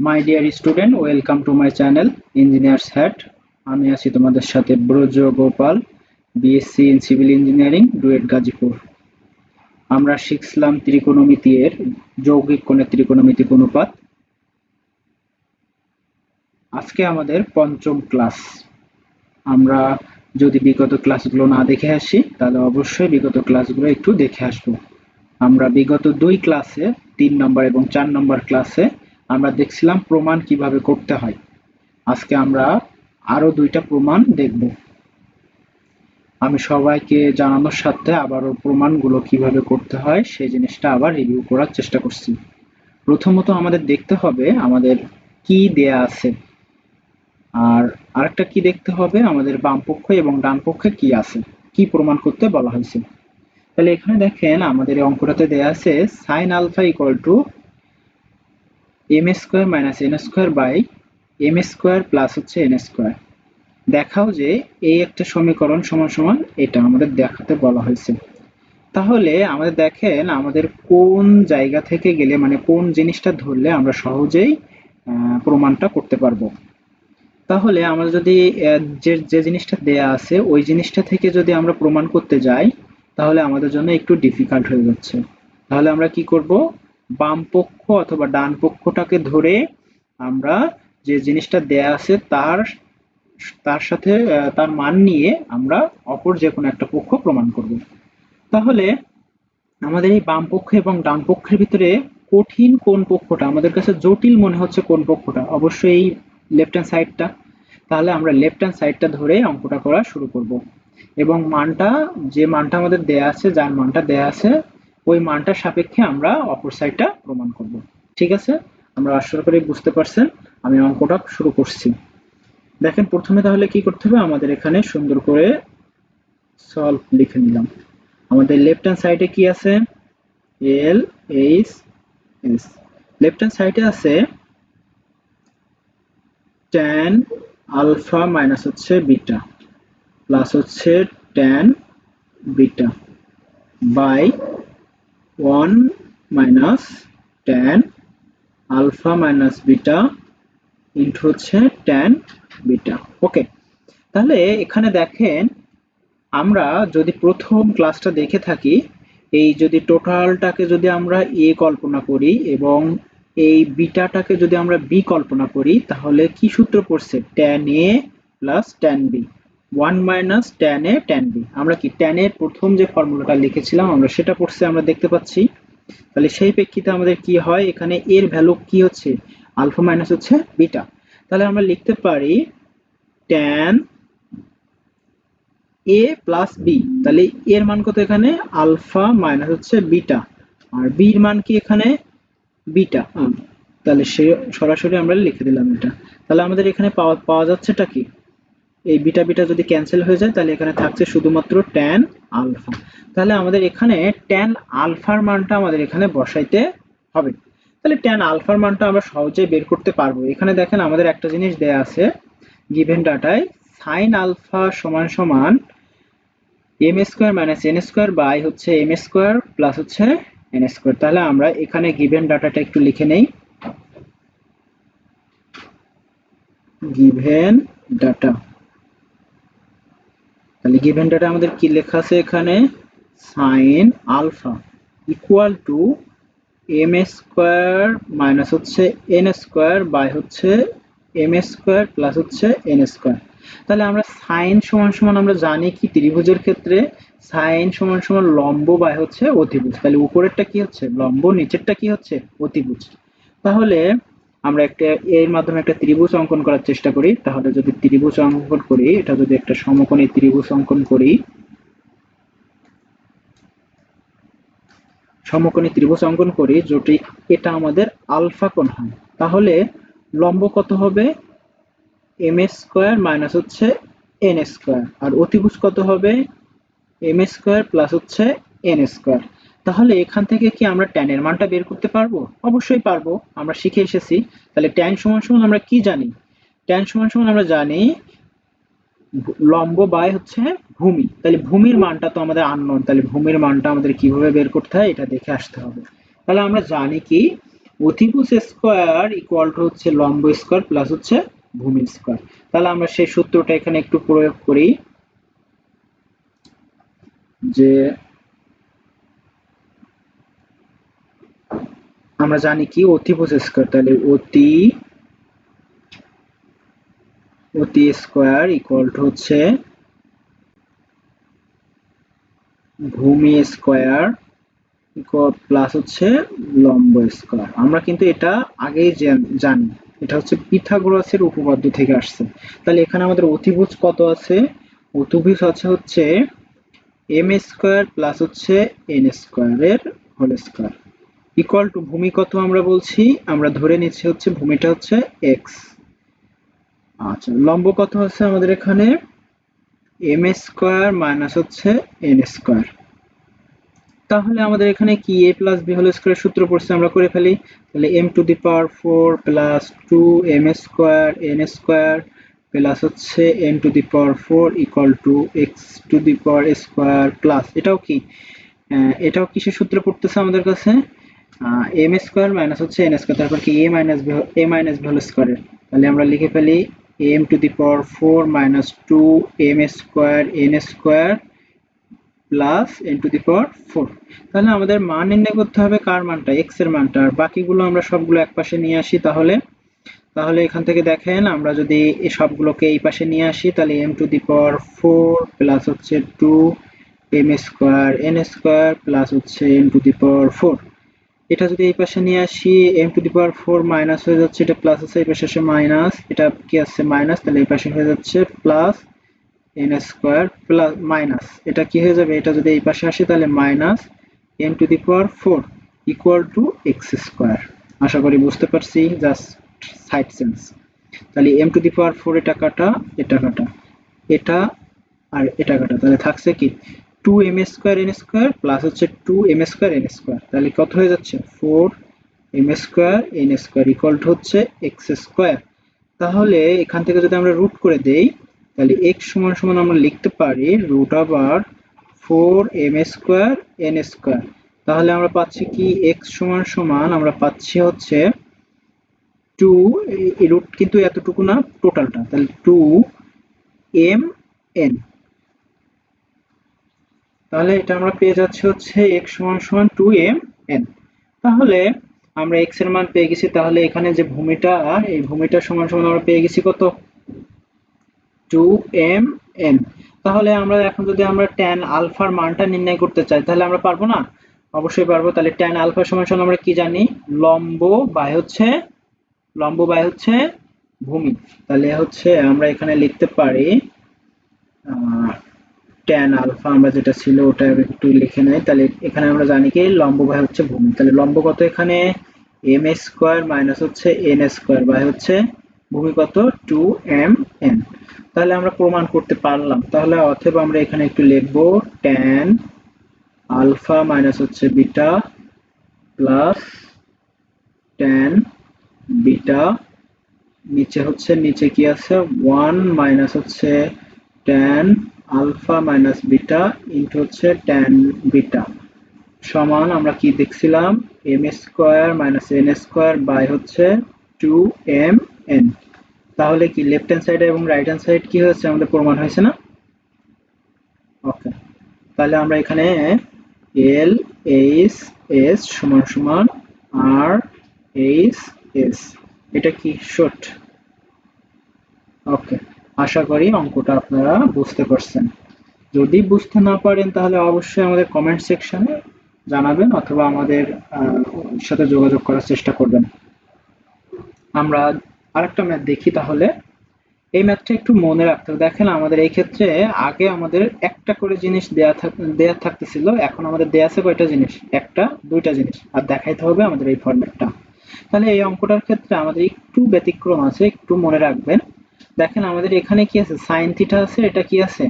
My dear student welcome to my channel engineers hat আমি আছি তোমাদের সাথে Braja Gopal BSc in civil engineering DUET Gazipur আমরা শিখছিলাম ত্রিকোণমিতি এর, যৌগিক কোণের ত্রিকোণমিতিক অনুপাত। আজকে আমাদের পঞ্চম ক্লাস। আমরা যদি বিগত ক্লাসগুলো না দেখে আসি, তাহলে অবশ্যই বিগত ক্লাসগুলো একটু দেখে আসব। আমরা বিগত দুই ক্লাসে, তিন নম্বর এবং চার নম্বর ক্লাসে আমরা দেখছিলাম প্রমাণ কীভাবে করতে হয়। আজকে আমরা আরও দুইটা প্রমাণ দেখব। আমি সবাইকে জানানোর সাথে আবারও প্রমাণগুলো কীভাবে করতে হয়, সেই জিনিসটা আবার রিভিউ করার চেষ্টা করছি। প্রথমত আমাদের দেখতে হবে আমাদের কি দেয়া আছে। আর আরেকটা কি দেখতে হবে, আমাদের বাম পক্ষ এবং ডান পক্ষে কি আছে, কি প্রমাণ করতে বলা হয়েছে। তাহলে এখানে দেখেন আমাদের এই অঙ্কটাতে দেয়া আছে sine alpha equal to m square minus n square by m square plus হচ্ছে এন স্কোয়ার দেখাও যে এই একটা সমীকরণ সমান সমান এটা আমাদের দেখাতে বলা হয়েছে। তাহলে আমাদের দেখেন আমাদের কোন জায়গা থেকে গেলে মানে কোন জিনিসটা ধরলে আমরা সহজেই প্রমাণটা করতে পারব। তাহলে আমরা যদি যে যে জিনিসটা দেয়া আছে ওই জিনিসটা থেকে যদি আমরা প্রমাণ করতে যাই, তাহলে আমাদের জন্য একটু ডিফিকাল্ট হয়ে যাচ্ছে। তাহলে আমরা কি করব? বাম পক্ষ অথবা ডান পক্ষটাকে ধরে আমরা যে জিনিসটা দেয়া আছে তার তার সাথে তার মান নিয়ে আমরা অপর যে কোনো একটা পক্ষ প্রমাণ করব। তাহলে আমাদের এই বাম পক্ষ এবং ডান পক্ষের ভিতরে কঠিন কোন পক্ষটা, আমাদের কাছে জটিল মনে হচ্ছে কোন পক্ষটা, অবশ্যই এই লেফট হ্যান্ড সাইডটা তাহলে আমরা লেফট হ্যান্ড সাইডটা ধরে অঙ্কটা করা শুরু করব। এবং মানটা, যে মানটা আমাদের দেয়া আছে, যার মানটা দেয়া আছে ওই মানটার সাপেক্ষে আমরা অপর সাইডটা প্রমাণ করব। ঠিক আছে? আমরা আশা করি বুঝতে পারছেন, আমি অঙ্কটা শুরু করছি। দেখেন, প্রথমে তাহলে কি করতে হবে? আমাদের এখানে সুন্দর করে সলভ লিখে নিলাম। আমাদের লেফট হ্যান্ড সাইডে কি আছে? L H S left hand সাইডে আছে ট্যান আলফা মাইনাস হচ্ছে বিটা প্লাস হচ্ছে tan beta by one minus tan alpha minus beta into হচ্ছে ট্যান বিটা ওকে তাহলে এখানে দেখেন আমরা যদি প্রথম ক্লাসটা দেখে থাকি, এই যদি টোটালটাকে যদি আমরা এ কল্পনা করি এবং এই বিটাটাকে যদি আমরা বি কল্পনা করি, তাহলে কি সূত্র পড়ছে? Tan A plus tan B one minus tan A tan B আমরা কি ট্যান এর প্রথম যে ফর্মুলাটা লিখেছিলাম, আমরা সেটা পড়ছে, আমরা দেখতে পাচ্ছি। তাহলে সেই প্রেক্ষিতে আমাদের কি হয়, এখানে এর ভ্যালু কি হচ্ছে? আলফা মাইনাস হচ্ছে বিটা তাহলে আমরা লিখতে পারি ট্যান এ প্লাস বি তাহলে এর মান কত এখানে? আলফা মাইনাস হচ্ছে বিটা আর বির মান কি এখানে? বিটা তাহলে সে সরাসরি আমরা লিখে দিলাম এটা। তাহলে আমাদের এখানে পাওয়া পাওয়া যাচ্ছেটা কি? এই বিটা বিটা যদি ক্যান্সেল হয়ে যায়, তাহলে এখানে থাকছে শুধুমাত্র ট্যান আলফা তাহলে আমাদের এখানে ট্যান আলফার মানটা আমাদের এখানে বসাইতে হবে। তাহলে ট্যান আলফার মানটা আমরা সহজেই বের করতে পারব। এখানে দেখেন আমাদের একটা জিনিস দেয়া আছে গিভেন ডাটায় সাইন আলফা সমান সমান m square minus n square by হচ্ছে এম স্কোয়ার প্লাস হচ্ছে এন স্কোয়ার তাহলে আমরা এখানে গিভেন ডাটাটা একটু লিখে নেই। গিভেন ডাটা তাহলে গিভেন ডাটা আমাদের কি লেখা আছে এখানে? Sine alpha equal to m square minus হচ্ছে এন স্কোয়ার বাই হচ্ছে এম স্কোয়ার প্লাস হচ্ছে এন স্কোয়ার তাহলে আমরা সাইন সমান সমান আমরা জানি কি ত্রিভুজের ক্ষেত্রে সাইন সমান সমান লম্ব বাই হচ্ছে অতিভুজ। তাহলে উপরেরটা কি হচ্ছে? লম্ব, নিচেরটা কি হচ্ছে? অতিভুজ। তাহলে আমরা একটা, এর মাধ্যমে একটা ত্রিভুজ অঙ্কন করার চেষ্টা করি। তাহলে যদি ত্রিভুজ অঙ্কন করি, এটা যদি একটা সমকোণী ত্রিভুজ অঙ্কন করি, সমকোণী ত্রিভুজ অঙ্কন করি, যদি এটা আমাদের আলফা কোণ হয়, তাহলে লম্ব কত হবে? এম স্কোয়ার মাইনাস হচ্ছে এন স্কোয়ার। আর অতিভুজ কত হবে? এম স্কোয়ার প্লাস হচ্ছে এন স্কোয়ার। তাহলে এখান থেকে কি আমরা ট্যান এর মানটা বের করতে পারব? অবশ্যই পারব, আমরা শিখে এসেছি। তাহলে ট্যান সমান সমান আমরা কি জানি? ট্যান সমান সমান আমরা জানি লম্ব বাই হচ্ছে ভূমি। তাহলে ভূমির মানটা তো আমাদের আননোন তাহলে ভূমির মানটা আমাদের কীভাবে বের করতে হয় এটা দেখে আসতে হবে। তাহলে আমরা জানি কি? অতিভুজ স্কোয়ার ইকুয়াল টু হচ্ছে লম্ব স্কোয়ার প্লাস হচ্ছে ভূমি স্কোয়ার। তাহলে আমরা সেই সূত্রটা এখানে একটু প্রয়োগ করি যে আমরা জানি কি অতিভুজ স্কোয়ার তাহলে অতি অতি স্কোয়ার ইকুয়াল টু হচ্ছে ভূমি স্কোয়ার প্লাস হচ্ছে লম্ব স্কোয়ার আমরা কিন্তু এটা আগেই জানি এটা হচ্ছে পিথাগোরাসের উপপাদ্য থেকে আসছে। তাহলে এখানে আমাদের অতিভুজ কত আছে? অতিভুজ আছে হচ্ছে এম স্কোয়ার প্লাস হচ্ছে এন স্কোয়ারের হোল স্কোয়ার ইকুয়াল টু ভূমি কত আমরা বলছি? আমরা ধরে নিচ্ছি হচ্ছে ভূমিটা হচ্ছে এক্স আচ্ছা লম্ব কত আছে আমাদের এখানে? এম স্কোয়ার মাইনাস হচ্ছে এন স্কোয়ার তাহলে আমাদের এখানে কি a plus b whole square সূত্র পড়ছে আমরা করে ফেলি? তাহলে m to the power four plus two m square n square plus হচ্ছে m to the power four equal to x to the power square plus এটাও কি? এটাও কিসের সূত্র পড়তেছে আমাদের কাছে? এম স্কোয়ার মাইনাস হচ্ছে এন স্কোয়ার তারপর কি a minus a minus whole স্কোয়ারের তাহলে আমরা লিখে ফেলি m to the power four minus two m square n square plus n to the power four তাহলে আমাদের মান নির্ণয় করতে হবে কার মানটা এক্সের মানটা। আর বাকিগুলো আমরা সবগুলো এক পাশে নিয়ে আসি তাহলে। তাহলে এখান থেকে দেখেন, আমরা যদি এই সবগুলোকে এই পাশে নিয়ে আসি, তাহলে m to the power four plus হচ্ছে two m square n square plus হচ্ছে m to the power four এটা যদি এই পাশে নিয়ে আসি m to the power four minus হয়ে যাচ্ছে, এটা প্লাস আছে, এই পাশে আসে মাইনাস এটা কি আছে মাইনাস তাহলে এই পাশে হয়ে যাচ্ছে plus n square plus minus এটা কি হয়ে যাবে? এটা যদি এই পাশে আসে, তাহলে minus m to the power four equal to x square আশা করি বুঝতে পারছি জাস্ট সাইড সেন্স তাহলে m to the power four এটা কাটা এটা কাটা, এটা আর এটা কাটা, তাহলে থাকছে কি? Two m square n square plus হচ্ছে two m square n square তাহলে কত হয়ে যাচ্ছে? Four m square n square equal হচ্ছে এক্স স্কোয়ার তাহলে এখান থেকে যদি আমরা রুট করে দেই, তাহলে x সমান সমান আমরা লিখতে পারি রুট আবার four m square n square তাহলে আমরা পাচ্ছি কি? x সমান সমান আমরা পাচ্ছি হচ্ছে টু রুট কিন্তু এতটুকু না টোটালটা তাহলে টু এম এন তাহলে এটা আমরা পেয়ে যাচ্ছি হচ্ছে x সমান সমান টু এম এন তাহলে আমরা x এর মান পেয়ে গেছি, তাহলে এখানে যে ভূমিটা এই ভূমিটা সমান সমান আমরা পেয়ে গেছি কত? টু এম এন তাহলে আমরা এখন যদি আমরা ট্যান আলফার মানটা নির্ণয় করতে চাই, তাহলে আমরা পারব না? অবশ্যই পারব। তাহলে ট্যান আলফা সমান সমান আমরা কি জানি? লম্ব বাই হচ্ছে, লম্ব বাই হচ্ছে ভূমি। তাহলে হচ্ছে আমরা এখানে লিখতে পারি ট্যান আলফা আমরা যেটা ছিল ওটা একটু লিখে নেই। তাহলে এখানে আমরা জানি কি, লম্ব বাই হচ্ছে ভূমি। তাহলে লম্ব কত এখানে? এম স্কোয়ার মাইনাস হচ্ছে এন স্কোয়ার বাই হচ্ছে ভূমি কত? টু এম এন তাহলে আমরা প্রমাণ করতে পারলাম। তাহলে অথবা আমরা এখানে একটু লিখব ট্যান আলফা মাইনাস হচ্ছে বিটা প্লাস ট্যান বিটা নিচে হচ্ছে, নিচে কি আছে? ওয়ান মাইনাস হচ্ছে tan alpha minus beta into হচ্ছে ট্যান বিটা। সমান আমরা কি দেখছিলাম? M square minus n square by হচ্ছে টু এম এন তাহলে কি লেফট হ্যান্ড সাইড এবং রাইট হ্যান্ড সাইড কি হয়েছে? আমাদের প্রমাণ হয়েছে না? ওকে তাহলে আমরা এখানে এল এইচ এস সমান সমান আর এইচ এস এটা কি শর্ট ওকে আশা করি অঙ্কটা আপনারা বুঝতে পারছেন। যদি বুঝতে না পারেন, তাহলে অবশ্যই আমাদের কমেন্ট সেকশনে জানাবেন অথবা আমাদের সাথে যোগাযোগ করার চেষ্টা করবেন। আমরা আরেকটা ম্যাথ দেখি তাহলে। এই ম্যাথটা একটু মনে রাখতে হবে। দেখেন আমাদের এই ক্ষেত্রে আগে আমাদের একটা করে জিনিস দেয়া দেয়া থাকতেছিল, এখন আমাদের দেয়া আছে কয়টা জিনিস? একটা, দুইটা জিনিস। আর দেখাইতে হবে আমাদের এই ফরম্যাটটা তাহলে এই অঙ্কটার ক্ষেত্রে আমাদের একটু ব্যতিক্রম আছে, একটু মনে রাখবেন। দেখেন আমাদের এখানে কি আছে? সাইন থিটা আছে, এটা কি আছে?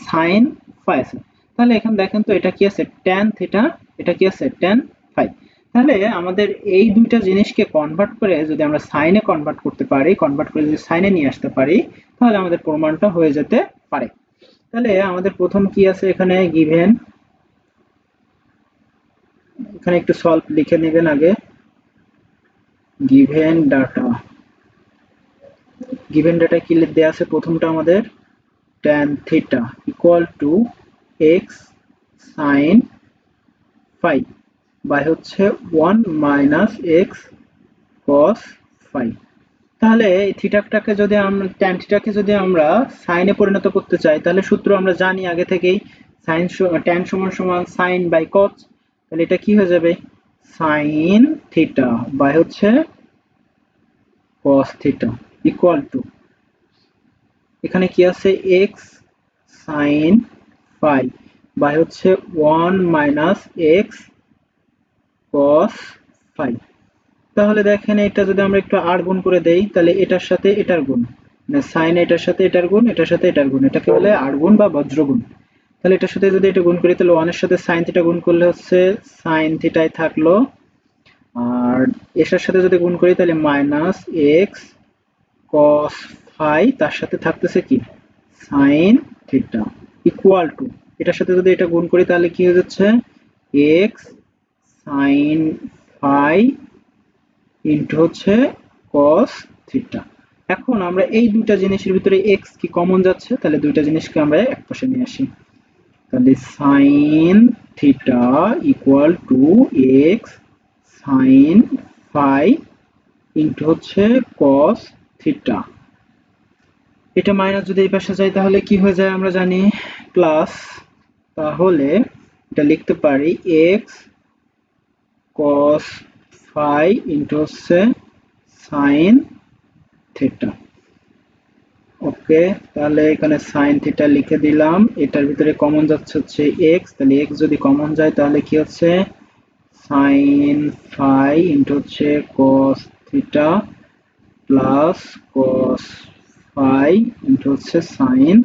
সাইন ফাই আছে। তাহলে এখানে দেখেন তো এটা কি আছে? ট্যান থিটা এটা কি আছে? ট্যান ফাই তাহলে আমাদের এই দুইটা জিনিসকে কনভার্ট করে যদি আমরা সাইনে কনভার্ট করতে পারি কনভার্ট করে যদি সাইনে নিয়ে আসতে পারি, তাহলে আমাদের প্রমাণটা হয়ে যেতে পারে। তাহলে আমাদের প্রথম কি আছে এখানে? গিভেন এখানে একটু সলভ লিখে নেবেন আগে। গিভেন ডাটা গিভেন ডাটা কি দেয়া আছে? প্রথমটা আমাদের tan theta equal to x sine phi by হচ্ছে one minus x cos phi তাহলে এই থিটাটাকে যদি আমরা ট্যান থিটাকে যদি আমরা সাইনে পরিণত করতে চাই, তাহলে সূত্র আমরা জানি আগে থেকেই সাইন ট্যান সমান সমান সাইন বাই কস তাহলে এটা কি হয়ে যাবে? সাইন থিটা বাই হচ্ছে কস থিটা ইকুয়াল টু এখানে কি আছে? এক্স সাইন ফাই বাই হচ্ছে one minus x cos phi তাহলে দেখেন এটা যদি আমরা একটু আর গুণ করে দেই, তাহলে এটার সাথে এটার গুণ। মানে সাইন এটার সাথে এটার গুণ, এটার সাথে এটার গুণ। এটাকে বলে আর গুণ বা বজ্রগুণ তাহলে এটার সাথে যদি এটা গুণ করি, তাহলে ওয়ানের সাথে সাইন থিটা গুণ করলে হচ্ছে সাইন থিটাই থাকল। আর এটার সাথে যদি গুণ করি, তাহলে মাইনাস এক্স কস ফাই তার সাথে থাকতেছে কি? সাইন থিটা ইকুয়াল টু এটার সাথে যদি এটা গুণ করি তাহলে কি হয়ে যাচ্ছে? এক্স সাইন ফাই ইন্টু হচ্ছে cos থিটা এখন আমরা এই দুইটা জিনিসের ভিতরে x কি কমন যাচ্ছে? তাহলে দুইটা জিনিসকে আমরা এক পাশে নিয়ে আসি। তাহলে sin theta equal to x sin phi into হচ্ছে cos থিটা এটা মাইনাস যদি এই পাশে যায়, তাহলে কি হয়ে যায় আমরা জানি? প্লাস তাহলে এটা লিখতে পারি x cos ফাই ইন্টু হচ্ছে সাইন থিটা ওকে তাহলে এখানে সাইন থিটা লিখে দিলাম। এটার ভিতরে কমন যাচ্ছে হচ্ছে এক্স তাহলে এক্স যদি কমন যায়, তাহলে কি হচ্ছে? সাইন ফাই ইন্টু হচ্ছে cos theta plus cos phi into হচ্ছে সাইন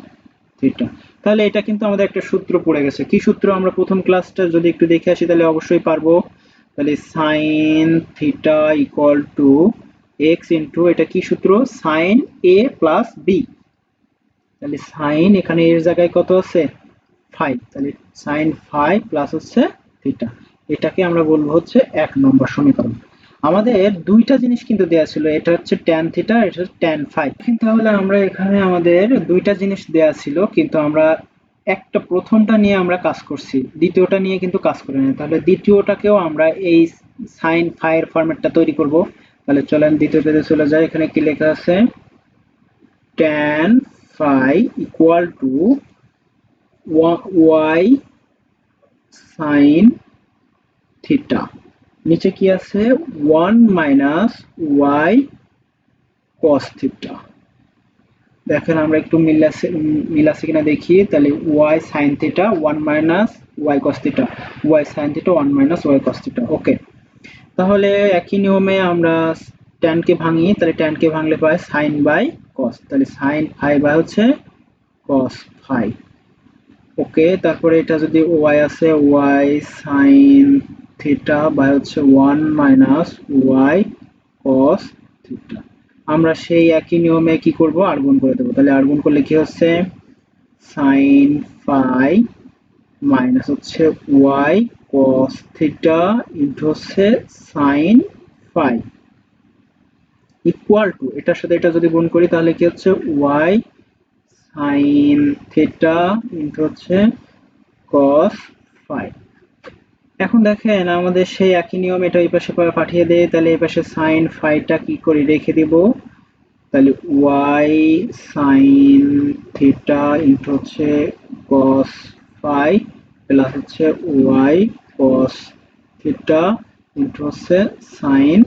থিটা তাহলে এটা কিন্তু আমাদের একটা সূত্র পড়ে গেছে। কি সূত্র? আমরা প্রথম ক্লাসটা যদি একটু দেখে আসি, তাহলে অবশ্যই পারব। তাহলে sine theta equal to x into এটা কি সূত্র? সাইন এ প্লাস বি তাহলে সাইন এখানে এর জায়গায় কত আছে? ফাইভ তাহলে সাইন ফাইভ প্লাস হচ্ছে থিটা এটাকে আমরা বলব হচ্ছে এক নম্বর সমীকরণ। আমাদের দুইটা জিনিস কিন্তু দেয়া ছিল। এটা হচ্ছে ট্যান থিটা এটা হচ্ছে ট্যান ফাইভ তাহলে আমরা এখানে আমাদের দুইটা জিনিস দেয়া ছিল, কিন্তু আমরা একটা প্রথমটা নিয়ে আমরা কাজ করছি, দ্বিতীয়টা নিয়ে কিন্তু কাজ করি না। তাহলে দ্বিতীয়টাকেও আমরা এই সাইন ফাইয়ের ফরম্যাটটা তৈরি করব। তাহলে চলেন দ্বিতীয় পেজে চলে যায় এখানে কি লেখা আছে? tan phi equal to y sin theta নিচে কি আছে? 1 মাইনাস ওয়াই কস theta দেখেন আমরা একটু মিল আছে কিনা দেখি। তাহলে y sin theta 1 minus y cos theta. Y sin theta 1 minus y cos theta. Okay. তাহলে একই নিয়মে আমরা tan কে ভাঙি, তাহলে tan কে ভাঙলে পাই সাইন বাই কস তাহলে সাইন phi বাই হচ্ছে কস ফাই ওকে, তারপরে এটা যদি ওয়াই আছে, ওয়াই sin theta বাই হচ্ছে 1 মাইনাস y cos theta আমরা সেই একই নিয়মে কি করব? আর করে দেবো। তাহলে আর করলে কি হচ্ছে? sin phi মাইনাস হচ্ছে y cos theta ইনটু হচ্ছে sin phi ইকুয়াল টু এটার সাথে এটা যদি গুণ করি, তাহলে কি হচ্ছে? y sin theta ইনটু হচ্ছে cos phi এখন দেখেন আমাদের সেই একই নিয়ম, এটা এই পাশে পাঠিয়ে দেয় তাহলে এই পাশে সাইন ফাইটা কি করে রেখে দেব? তাহলে ওয়াই সাইন থিটা ইনটু হচ্ছে cos phi প্লাস হচ্ছে ওয়াই কস থিটা ইনটু হচ্ছে সাইন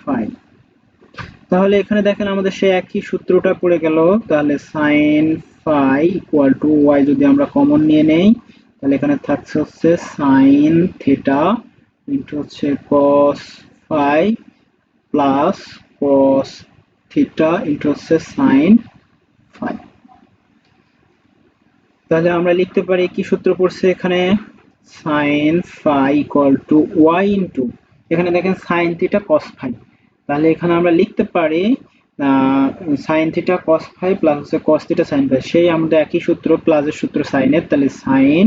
phi তাহলে এখানে দেখেন আমাদের সেই একই সূত্রটা পড়ে গেল, তাহলে sine phi equal to y যদি আমরা কমন নিয়ে নেই তাহলে এখানে থাকছে হচ্ছে সাইন থিটা ইন্টু হচ্ছে cos phi plus cos theta into হচ্ছে সাইন ফাই তাহলে আমরা লিখতে পারি কি সূত্র পড়ছে এখানে? Sine phi equal to y into এখানে দেখেন সাইন থিটা কস ফাই তাহলে এখানে আমরা লিখতে পারি sine theta cos phi plus হচ্ছে কস থিটা সাইন ফাই সেই আমাদের একই সূত্র প্লাসের সূত্র সাইনের তাহলে সাইন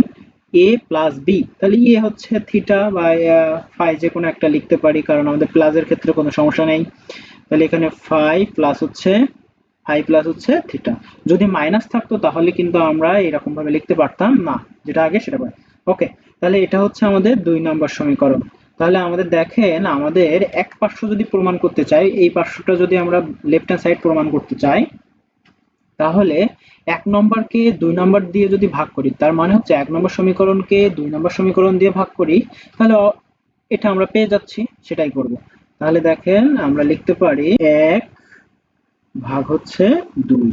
এ প্লাস বি তাহলে এ হচ্ছে থিটা বা ফাই যে কোনো একটা লিখতে পারি, কারণ আমাদের প্লাসের ক্ষেত্রে কোনো সমস্যা নেই। তাহলে এখানে ফাই প্লাস হচ্ছে ফাই প্লাস হচ্ছে থিটা যদি মাইনাস থাকতো তাহলে কিন্তু আমরা এরকম ভাবে লিখতে পারতাম না, যেটা আগে সেটা পাই ওকে তাহলে এটা হচ্ছে আমাদের দুই নম্বর সমীকরণ। তাহলে আমাদের দেখেন, আমাদের এক পার্শ্ব যদি প্রমাণ করতে চাই, এই পার্শ্বটা যদি আমরা লেফট হ্যান্ড সাইড প্রমাণ করতে চাই তাহলে এক নম্বরকে দুই নম্বর দিয়ে যদি ভাগ করি, তার মানে হচ্ছে এক নম্বর সমীকরণকে দুই নম্বর সমীকরণ দিয়ে ভাগ করি, তাহলে এটা আমরা পেয়ে যাচ্ছি, সেটাই করব। তাহলে দেখেন আমরা লিখতে পারি এক ভাগ হচ্ছে দুই।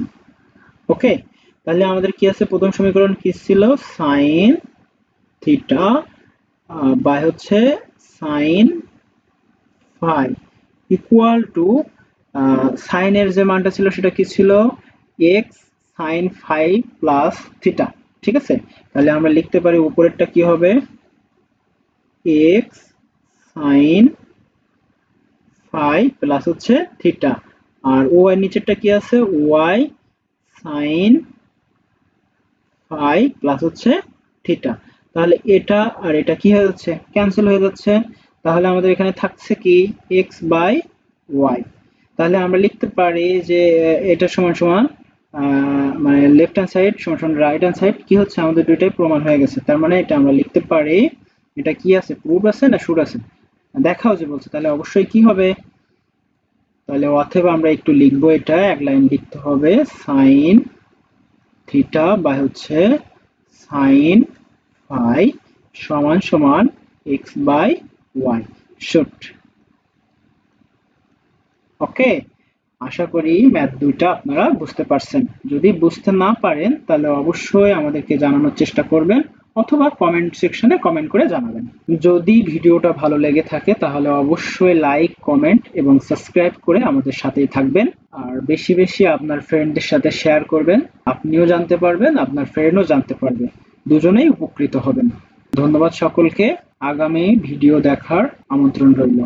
ওকে? তাহলে আমাদের কি আছে? প্রথম সমীকরণ কি ছিল? সাইন থিটা বাই হচ্ছে সাইন ফাই ইকুয়াল টু সাইনের যে মানটা ছিল সেটা কি ছিল? X sine five plus theta ঠিক আছে? তাহলে আমরা লিখতে পারি উপরেরটা কি হবে? এক্স সাইন ফাই প্লাস হচ্ছে থিটা আর ও নিচেরটা কি আছে? ওয়াই সাইন ফাই প্লাস হচ্ছে থিটা তাহলে এটা আর এটা কি হয়ে যাচ্ছে? ক্যান্সেল হয়ে যাচ্ছে। তাহলে আমাদের এখানে থাকছে কি? এক্স বাই ওয়াই তাহলে আমরা লিখতে পারি যে এটা সমান সমান মানে লেফট হ্যান্ড সাইড সমান রাইট হ্যান্ড সাইড কি হচ্ছে? আমাদের দুইটাই প্রমাণ হয়ে গেছে। তার মানে এটা আমরা লিখতে পারি, এটা কি আছে? প্রুফ আছে না শুট আছে? দেখাও যে বলছে, তাহলে অবশ্যই কি হবে? তাহলে অথবা আমরা একটু লিখব এটা, এক লাইন লিখতে হবে সাইন থিটা বাই হচ্ছে সাইন ফাই সমান সমান এক্স বাই ওয়াই শুট ওকে আশা করি ম্যাথ দুইটা আপনারা বুঝতে পারছেন। যদি বুঝতে না পারেন, তাহলে অবশ্যই আমাদেরকে জানানোর চেষ্টা করবেন অথবা কমেন্ট সেকশনে কমেন্ট করে জানাবেন। যদি ভিডিওটা ভালো লেগে থাকে, তাহলে অবশ্যই লাইক কমেন্ট এবং সাবস্ক্রাইব করে আমাদের সাথেই থাকবেন। আর বেশি বেশি আপনার ফ্রেন্ডদের সাথে শেয়ার করবেন। আপনিও জানতে পারবেন, আপনার ফ্রেন্ডও জানতে পারবে। দুজনেই উপকৃত হবেন। ধন্যবাদ সকলকে। আগামী ভিডিও দেখার আমন্ত্রণ রইল।